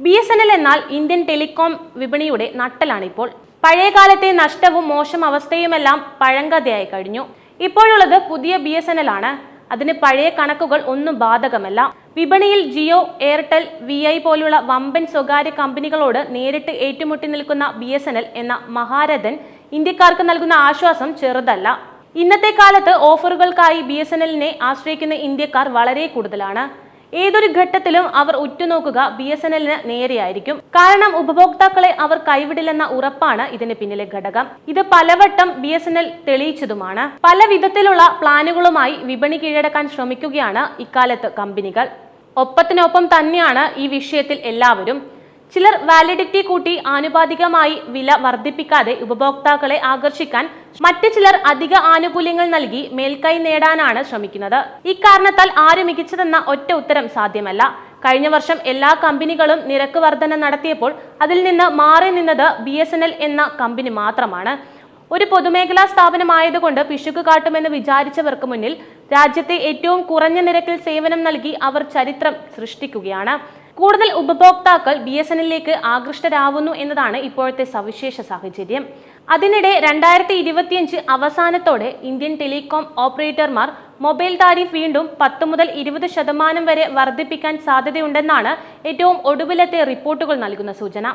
B S N L എന്നാൽ Indian telecom വിപണിയുടെ നട്ടലാണിപ്പോൾ. പഴയകാലത്തെ നഷ്ടവും മോശം അവസ്ഥയുമെല്ലാം പഴങ്കഥയായി കഴിഞ്ഞു. ഇപ്പോഴുള്ളത് പുതിയ ബി എസ് എൻ എൽ ആണ്. അതിന് പഴയ കണക്കുകൾ ഒന്നും ബാധകമല്ല. വിപണിയിൽ ജിയോ എയർടെൽ വി ഐ പോലുള്ള വമ്പൻ സ്വകാര്യ കമ്പനികളോട് നേരിട്ട് ഏറ്റുമുട്ടി നിൽക്കുന്ന ബി എസ് എൻ എൽ എന്ന മഹാരഥൻ ഇന്ത്യക്കാർക്ക് നൽകുന്ന ആശ്വാസം ചെറുതല്ല. ഇന്നത്തെ കാലത്ത് ഓഫറുകൾക്കായി ബി എസ് എൻ എല്ലിനെ ആശ്രയിക്കുന്ന ഇന്ത്യക്കാർ വളരെ കൂടുതലാണ്. ഏതൊരു ഘട്ടത്തിലും അവർ ഉറ്റുനോക്കുക ബി എസ് എൻ എല്ലിന് നേരെയായിരിക്കും. കാരണം ഉപഭോക്താക്കളെ അവർ കൈവിടില്ലെന്ന ഉറപ്പാണ് ഇതിന് പിന്നിലെ ഘടകം. ഇത് പലവട്ടം ബി എസ് എൻ എൽ തെളിയിച്ചതുമാണ്. പല വിധത്തിലുള്ള പ്ലാനുകളുമായി വിപണി കീഴടക്കാൻ ശ്രമിക്കുകയാണ് ഇക്കാലത്ത് കമ്പനികൾ. ഒപ്പത്തിനൊപ്പം തന്നെയാണ് ഈ വിഷയത്തിൽ എല്ലാവരും. ചിലർ വാലിഡിറ്റി കൂട്ടി ആനുപാതികമായി വില വർദ്ധിപ്പിക്കാതെ ഉപഭോക്താക്കളെ ആകർഷിക്കാൻ മറ്റു ചിലർ അധിക ആനുകൂല്യങ്ങൾ നൽകി മേൽക്കൈ നേടാനാണ് ശ്രമിക്കുന്നത്. ഇക്കാരണത്താൽ ആര് മികച്ചതെന്ന ഒറ്റ ഉത്തരം സാധ്യമല്ല. കഴിഞ്ഞ വർഷം എല്ലാ കമ്പനികളും നിരക്ക് വർധന നടത്തിയപ്പോൾ അതിൽ നിന്ന് മാറി നിന്നത് ബി എന്ന കമ്പനി മാത്രമാണ്. ഒരു പൊതുമേഖലാ സ്ഥാപനമായതുകൊണ്ട് പിശുക്ക് കാട്ടുമെന്ന് വിചാരിച്ചവർക്ക് മുന്നിൽ രാജ്യത്തെ ഏറ്റവും കുറഞ്ഞ നിരക്കിൽ സേവനം നൽകി അവർ ചരിത്രം സൃഷ്ടിക്കുകയാണ്. കൂടുതൽ ഉപഭോക്താക്കൾ ബി എസ് എന്നിലേക്ക് ആകൃഷ്ടരാവുന്നു എന്നതാണ് ഇപ്പോഴത്തെ സവിശേഷ സാഹചര്യം. അതിനിടെ രണ്ടായിരത്തി ഇരുപത്തിയഞ്ച് അവസാനത്തോടെ ഇന്ത്യൻ ടെലികോം ഓപ്പറേറ്റർമാർ മൊബൈൽ താരിഫ് വീണ്ടും പത്ത് മുതൽ ഇരുപത് ശതമാനം വരെ വർദ്ധിപ്പിക്കാൻ സാധ്യതയുണ്ടെന്നാണ് ഏറ്റവും ഒടുവിലത്തെ റിപ്പോർട്ടുകൾ നൽകുന്ന സൂചന.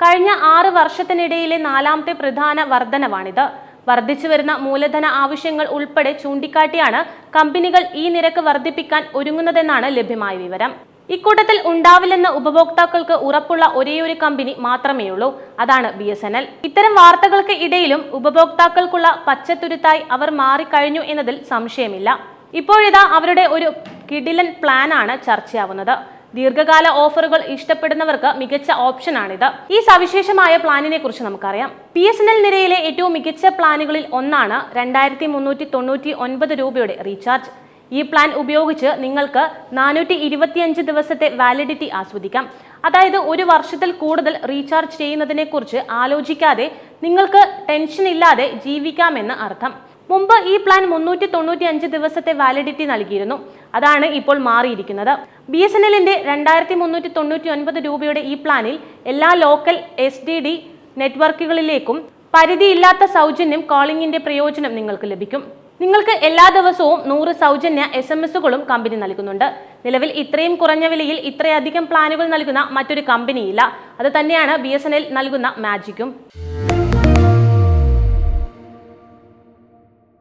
കഴിഞ്ഞ ആറ് വർഷത്തിനിടയിലെ നാലാമത്തെ പ്രധാന വർധനവാണിത്. വർദ്ധിച്ചു വരുന്ന മൂലധന ആവശ്യങ്ങൾ ഉൾപ്പെടെ ചൂണ്ടിക്കാട്ടിയാണ് കമ്പനികൾ ഈ നിരക്ക് വർദ്ധിപ്പിക്കാൻ ഒരുങ്ങുന്നതെന്നാണ് ലഭ്യമായ വിവരം. ഇക്കൂട്ടത്തിൽ ഉണ്ടാവില്ലെന്ന് ഉപഭോക്താക്കൾക്ക് ഉറപ്പുള്ള ഒരേയൊരു കമ്പനി മാത്രമേയുള്ളൂ. അതാണ് ബി എസ് എൻ എൽ. ഇത്തരം വാർത്തകൾക്ക് ഇടയിലും ഉപഭോക്താക്കൾക്കുള്ള പച്ചത്തുരുത്തായി അവർ മാറിക്കഴിഞ്ഞു എന്നതിൽ സംശയമില്ല. ഇപ്പോഴിതാ അവരുടെ ഒരു കിടിലൻ പ്ലാനാണ് ചർച്ചയാവുന്നത്. ദീർഘകാല ഓഫറുകൾ ഇഷ്ടപ്പെടുന്നവർക്ക് മികച്ച ഓപ്ഷനാണിത്. ഈ സവിശേഷമായ പ്ലാനിനെ കുറിച്ച് നമുക്കറിയാം. പി എസ് എൻ എൽ നിരയിലെ ഏറ്റവും മികച്ച പ്ലാനുകളിൽ ഒന്നാണ് രണ്ടായിരത്തി മുന്നൂറ്റി തൊണ്ണൂറ്റി ഒൻപത് രൂപയുടെ റീചാർജ്. ഈ പ്ലാൻ ഉപയോഗിച്ച് നിങ്ങൾക്ക് നാനൂറ്റി ഇരുപത്തിയഞ്ച് ദിവസത്തെ വാലിഡിറ്റി ആസ്വദിക്കാം. അതായത് ഒരു വർഷത്തിൽ കൂടുതൽ റീചാർജ് ചെയ്യുന്നതിനെക്കുറിച്ച് ആലോചിക്കാതെ നിങ്ങൾക്ക് ടെൻഷൻ ഇല്ലാതെ ജീവിക്കാമെന്ന് അർത്ഥം. മുമ്പ് ഈ പ്ലാൻ മുന്നൂറ്റി തൊണ്ണൂറ്റി അഞ്ച് ദിവസത്തെ വാലിഡിറ്റി നൽകിയിരുന്നു. അതാണ് ഇപ്പോൾ മാറിയിരിക്കുന്നത്. ബി എസ് എൻ എല്ലിന്റെ രണ്ടായിരത്തി മുന്നൂറ്റി തൊണ്ണൂറ്റി ഒൻപത് രൂപയുടെ ഈ പ്ലാനിൽ എല്ലാ ലോക്കൽ എസ് ഡി ഡി നെറ്റ്വർക്കുകളിലേക്കും പരിധിയില്ലാത്ത സൗജന്യം കോളിംഗിന്റെ പ്രയോജനം നിങ്ങൾക്ക് ലഭിക്കും. നിങ്ങൾക്ക് എല്ലാ ദിവസവും നൂറ് സൗജന്യ എസ് എം എസുകളും കമ്പനി നൽകുന്നുണ്ട്. നിലവിൽ ഇത്രയും കുറഞ്ഞ വിലയിൽ ഇത്രയധികം പ്ലാനുകൾ നൽകുന്ന മറ്റൊരു കമ്പനിയില്ല. അത് തന്നെയാണ് ബി നൽകുന്ന മാജിക്കും